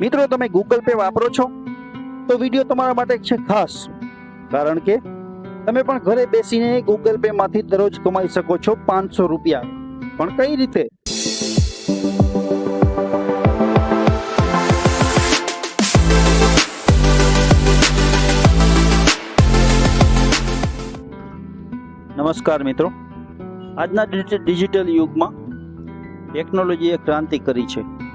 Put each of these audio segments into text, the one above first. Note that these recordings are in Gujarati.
મિત્રો, તમે ગૂગલ પે વાપરો છો? તો વીડિયો તમારા માટે છે ખાસ. કારણ કે તમે પણ ઘરે બેસીને ગૂગલ પે માંથી દરરોજ કમાઈ શકો છો પાંચસો રૂપિયા. પણ કઈ રીતે? નમસ્કાર મિત્રો. આજના ડિજિ- ડિજિટલ યુગમાં ટેકનોલોજીએ ક્રાંતિ કરી છે.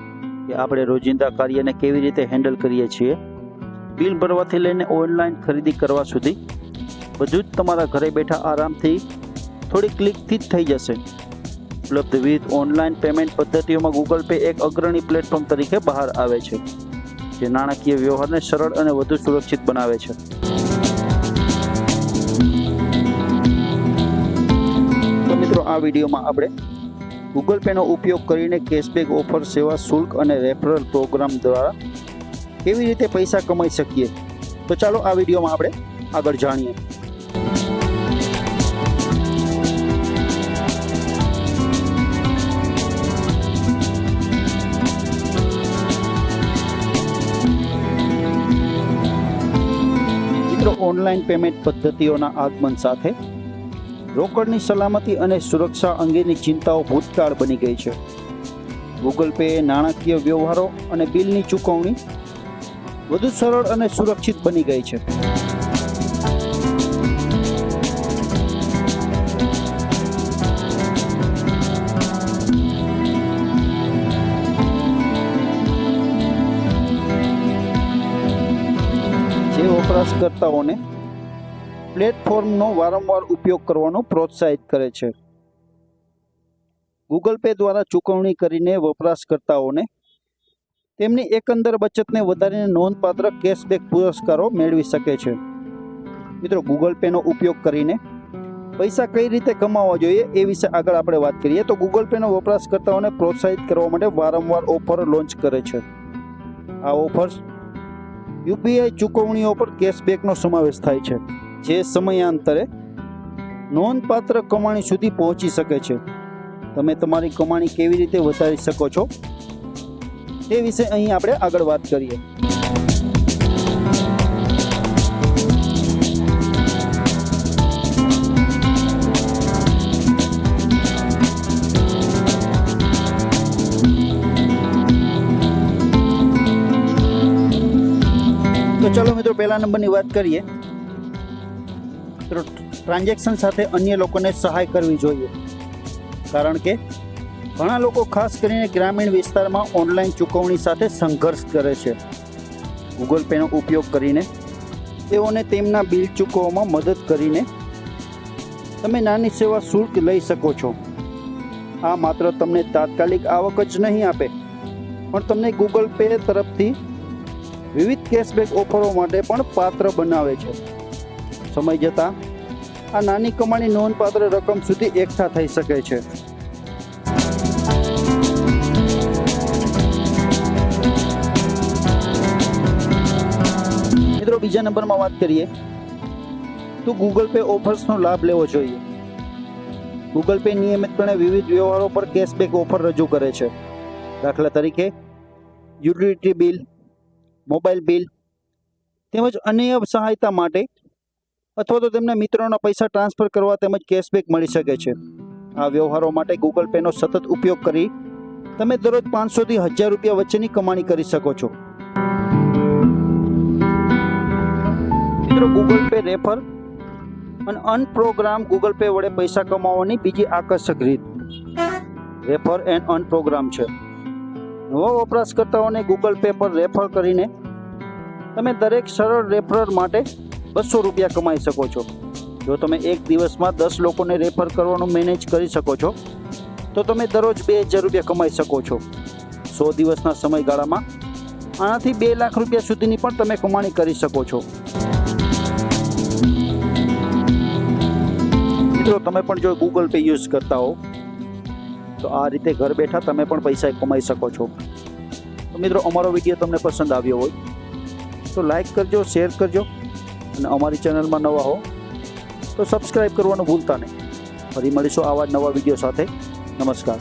કે આપણે રોજિંદા કાર્યને કેવી રીતે હેન્ડલ કરીએ છીએ? બિલ ભરવાથી લઈને ઓનલાઈન ખરીદી કરવા સુધી બધું જ તમારા ઘરે બેઠા આરામથી થોડી ક્લિકથી જ થઈ જશે. ઉપલબ્ધ વિવિધ ઓનલાઈન પેમેન્ટ પદ્ધતિઓમાં ગૂગલ પે એક અગ્રણી પ્લેટફોર્મ તરીકે બહાર આવે છે, જે નાણાકીય વ્યવહારને સરળ અને વધુ સુરક્ષિત બનાવે છે. મિત્રો, આ વિડીયોમાં આપણે ગૂગલ પેનો ઉપયોગ કરીને કેશબેક ઓફર, સેવા શુલ્ક અને રેફરલ પ્રોગ્રામ દ્વારા કેવી રીતે પૈસા કમાઈ શકીએ? તો ચાલો આ વિડીયોમાં આપણે આગળ જાણીએ. મિત્રો ઓનલાઈન પેમેન્ટ પદ્ધતિઓના આગમન સાથે રોકડની સલામતી અને સુરક્ષા અંગેની ચિંતાઓ ભૂતકાળ બની ગઈ છે. ગૂગલ પે નાણાકીય વ્યવહારો અને બિલની ચૂકવણી વધુ સરળ અને સુરક્ષિત બની ગઈ છે. જે વપરાશકર્તાઓને પ્લેટફોર્મનો વારંવાર ઉપયોગ કરવાનો પ્રોત્સાહિત કરે છે. ગૂગલ પે દ્વારા ચૂકવણી કરીને વપરાશકર્તાઓને તેમની એકંદર બચતને વધારીને નોંધપાત્ર કેશબેક પુરસ્કારો મેળવી શકે છે. મિત્રો ગૂગલ પેનો ઉપયોગ કરીને પૈસા કઈ રીતે કમાવા જોઈએ એ વિશે આગળ આપણે વાત કરીએ તો ગૂગલ પેનો વપરાશકર્તાઓને પ્રોત્સાહિત કરવા માટે વારંવાર ઓફર લોન્ચ કરે છે. આ ઓફર્સ યુપીઆઈ ચૂકવણીઓ પર કેશબેકનો સમાવેશ થાય છે. જે સમયાંતરે નોંધપાત્ર કમાણી સુધી પહોંચી શકે છે. તમે તમારી કમાણી કેવી રીતે વધારી શકો છો? તે વિશે અહીં આપણે આગળ વાત કરીએ. તો ચાલો મિત્રો, પહેલા નંબરની વાત કરીએ. તો ટ્રાન્ઝેક્શન સાથે અન્ય લોકોને સહાય કરવી જોઈએ. કારણ કે ઘણા લોકો ખાસ કરીને ગ્રામીણ વિસ્તારમાં ઓનલાઈન ચૂકવણી સાથે સંઘર્ષ કરે છે. ગૂગલ પેનો ઉપયોગ કરીને તેઓને તેમના બિલ ચૂકવવામાં મદદ કરીને તમે નાની સેવા શુલ્ક લઈ શકો છો. આ માત્ર તમને તાત્કાલિક આવક જ નહીં આપે, પણ તમને ગૂગલ પે તરફથી વિવિધ કેશબેક ઓફરો માટે પણ પાત્ર બનાવે છે. સમય જતાં આ નાની કમાણી નોંધપાત્ર રકમ સુધી એકઠા થઈ શકે છે. મિત્રો, બીજા નંબરમાં વાત કરીએ તો ગૂગલ પે ઓફર્સનો લાભ લેવો જોઈએ. ગૂગલ પે નિયમિતપણે વિવિધ વ્યવહારો પર કેશબેક ઓફર રજૂ કરે છે. દાખલા તરીકે યુટિલિટી બિલ મોબાઈલ બિલ તેમજ અન્ય સહાયતા માટે અથવા તો તેમના મિત્રોના પૈસા ટ્રાન્સફર કરવા તેમજ કેશબેક મળી શકે છે. આ વ્યવહારો માટે ગૂગલ પેનો સતત ઉપયોગ કરી તમે દરરોજ પાંચસોથી હજાર રૂપિયા વચ્ચેની કમાણી કરી શકો છો. મિત્રો ગૂગલ પે રેફર અને અનપ્રોગ્રામ ગૂગલ પે વડે પૈસા કમાવવાની બીજી આકર્ષક રીત. રેફર એન્ડ અનપ્રોગ્રામ છે. નવા વપરાશકર્તાઓને ગૂગલ પે પર રેફર કરીને તમે દરેક સરળ રેફરર માટે બસો રૂપિયા કમાઈ શકો છો. જો તમે એક દિવસમાં દસ લોકોને રેફર કરવાનું મેનેજ કરી શકો છો, તો તમે દરરોજ બે હજાર રૂપિયા કમાઈ શકો છો. સો દિવસના સમયગાળામાં આનાથી બે લાખ રૂપિયા સુધીની પણ તમે કમાણી કરી શકો છો. મિત્રો, તમે પણ જો ગૂગલ પે યુઝ કરતા હો, તો આ રીતે ઘર બેઠા તમે પણ પૈસા કમાઈ શકો છો. મિત્રો, અમારો વીડિયો તમને પસંદ આવ્યો હોય, તો લાઈક કરજો શેર કરજો. અને અમારી ચેનલમાં નવા હો, તો સબસ્ક્રાઈબ કરવાનું ભૂલતા નહીં. ફરી મળીશું આવા નવા વીડિયો સાથે. નમસ્કાર.